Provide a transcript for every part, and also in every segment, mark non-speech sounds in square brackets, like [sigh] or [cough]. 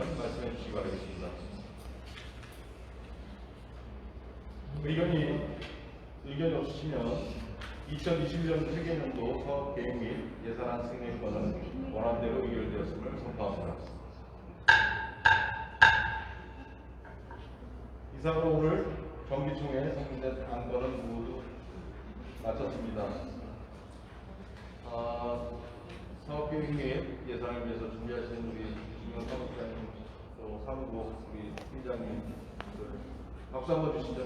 있으시면 말씀해 주시기 바라겠습니다. 의견이 의견이 없으시면 2021년 회계년도 사업 계획 및 예산안 승인권은 원안대로 의결되었음을 선포합니다. 이상으로 오늘 정기총회 상정된 안건은 모두 마쳤습니다. 아, 사업계획 및 예산을 위해서 준비하신 우리 김영 사무장님 또 사무국 우리 팀장님 박수 한번 주시죠.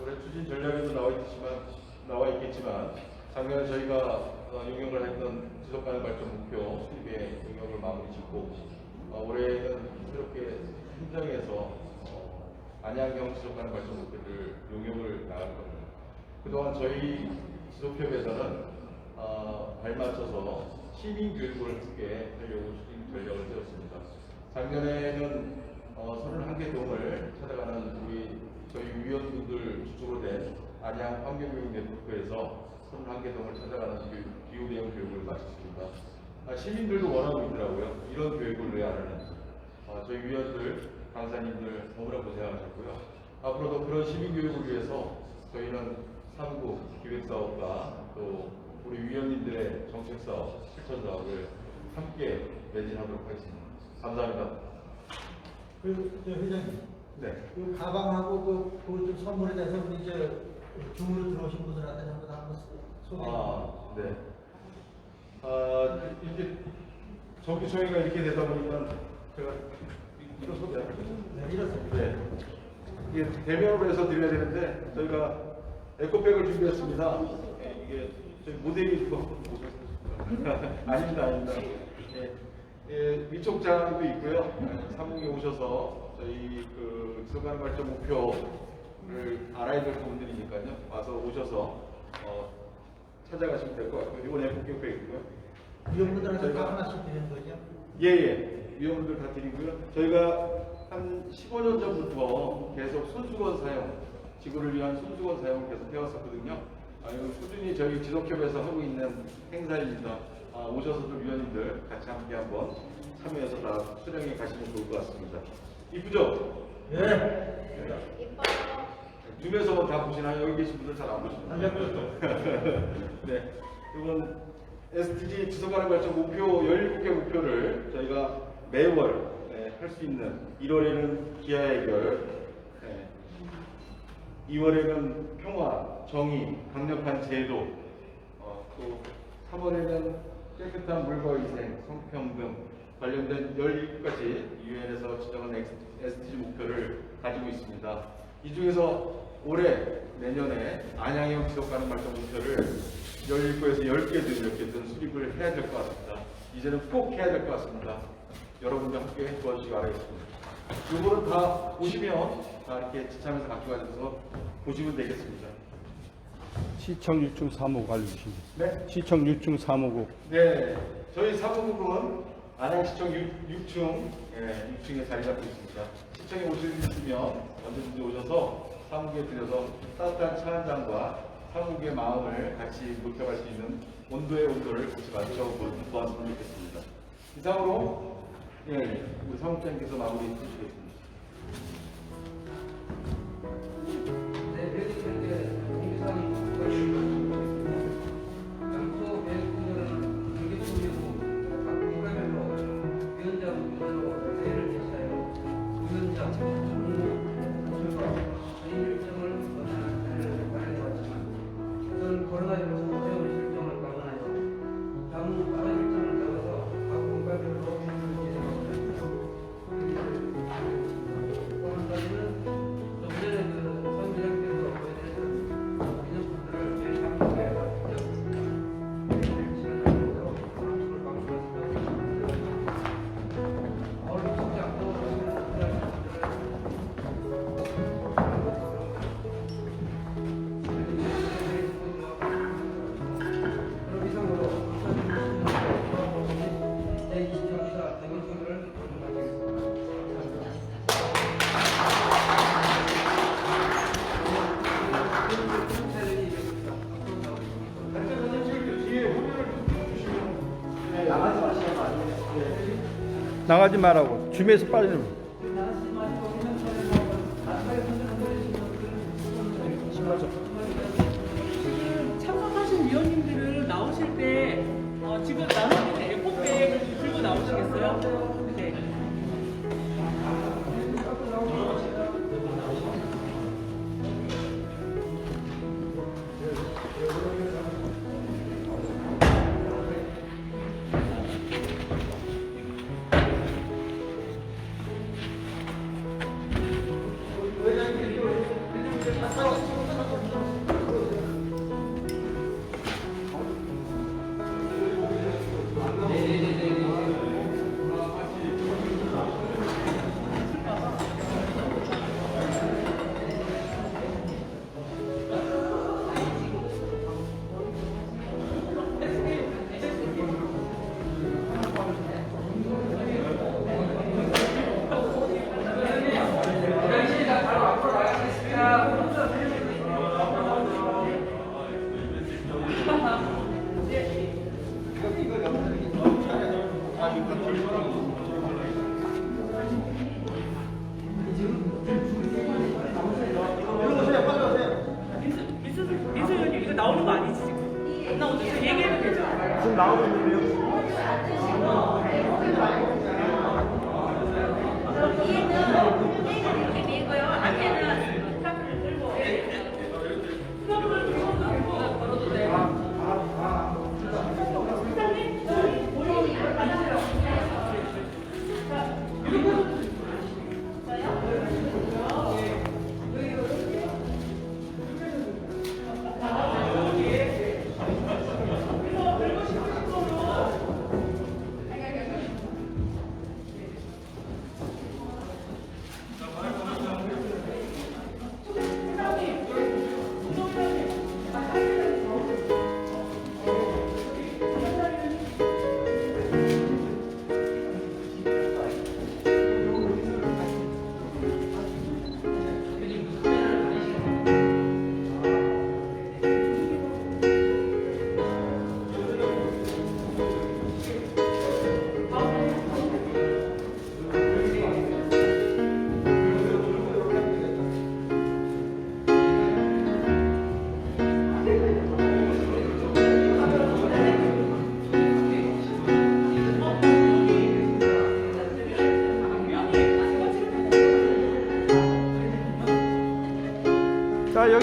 올해 추진 전략에도 나와 있지만 나와 있겠지만 작년에 저희가 어, 용역을 했던 지속 가능 발전 목표 수립의 용역을 마무리 짓고 어, 올해는 새롭게 현장에서 어, 안양형 지속 가능 발전 목표를 용역을 나갈 겁니다. 그동안 저희 지속협에서는 어, 발맞춰서 시민 교육을 크게 하려고 추진 전략을 세웠습니다. 작년에는 어, 31개 동을 찾아가는 우리 저희 위원분들 주축으로 된 안양 환경교육 네트워크에서 31개 동을 찾아가는 교- 기후 대응 교육을 마쳤습니다. 아, 시민들도 원하고 있더라고요. 이런 교육을 왜 안 하는지. 아, 저희 위원들, 강사님들 너무나 고생하셨고요. 앞으로도 그런 시민 교육을 위해서 저희는 삼구 기획사업과 또 우리 위원님들의 정책 사업, 실천 사업을 함께 매진하도록 하겠습니다. 감사합니다. 그, 저 회장님, 네. 그 가방하고 그, 그좀 선물에 대해서 우리 저 주문을 들어오신 분들한테 전부 다 한번 소개. 아, 네. 아, 이게 정기 총회가 이렇게 되다 보니까 제가 이- 이거 소개할게요. 네, 이렇습니다. 네. 이게 대면으로 해서 드려야 되는데 저희가 에코백을 준비했습니다. 네, 이게 저희 모델이 그거 한번 보셨어요? 아닙니다, 아닙니다. 예, 예, 위촉장도 있고요. 예, 사무국에 오셔서 저희 그 지속가능 발전 목표를 알아야 될 부분들이니까요. 와서 오셔서 어, 찾아가시면 될 것 같고요. 이번 에코백도 있고요. 위원분들한테 다 하나씩 드리는 거죠? 예 예 위원분들 다 드리고요. 저희가 한 15년 전부터 계속 손수건 사용, 지구를 위한 손수건 사용을 계속 해왔었거든요. 아, 이거 꾸준히 저희 지속협에서 하고 있는 행사입니다. 아, 오셔서도 위원님들 같이 함께 한번 참여해서 다 수령해 가시면 좋을 것 같습니다. 이쁘죠? 예. 줌에서 다 보시나요? 여기 계신 분들 잘 안 보시나요? 안 보여요. [laughs] 네. 이번 SDG 지속가능 발전 목표 17개 목표를 저희가 매월 할수 있는 1월에는 기아 해결, 네. 2월에는 평화, 정의, 강력한 제도, 어, 또 3월에는 깨끗한 물과 위생, 성평등 관련된 17가지 유엔에서 지정한 SDG 목표를 가지고 있습니다. 이 중에서 올해 내년에 안양형 지속 가능 발전 목표를 17에서 10개든 이렇게든 수립을 해야 될 것 같습니다. 이제는 꼭 해야 될 것 같습니다. 여러분들 함께 도와주시기 바라겠습니다. 요거는 다 보시면 다 이렇게 지참해서 갖고 가셔서 보시면 되겠습니다. 시청 유충 사무국 알려주십니다. 네. 시청 유충 사무국 네, 저희 사무국은 안양시청 6, 층 예, 6층에 자리 잡고 있습니다. 시청에 오실 수 있으면 언제든지 오셔서 사무국에 들여서 따뜻한 차 한 잔과 사무국의 마음을 같이 느껴갈 수 있는 온도의 온도를 같이 맞춰보았으면 좋겠습니다. 이상으로 예, 우리 사무국장님께서 마무리 해주시겠습니다. 코로나19 나가지 말라고. 주위에서 빠지는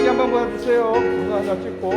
한번 보여주세요. 하나 찍고.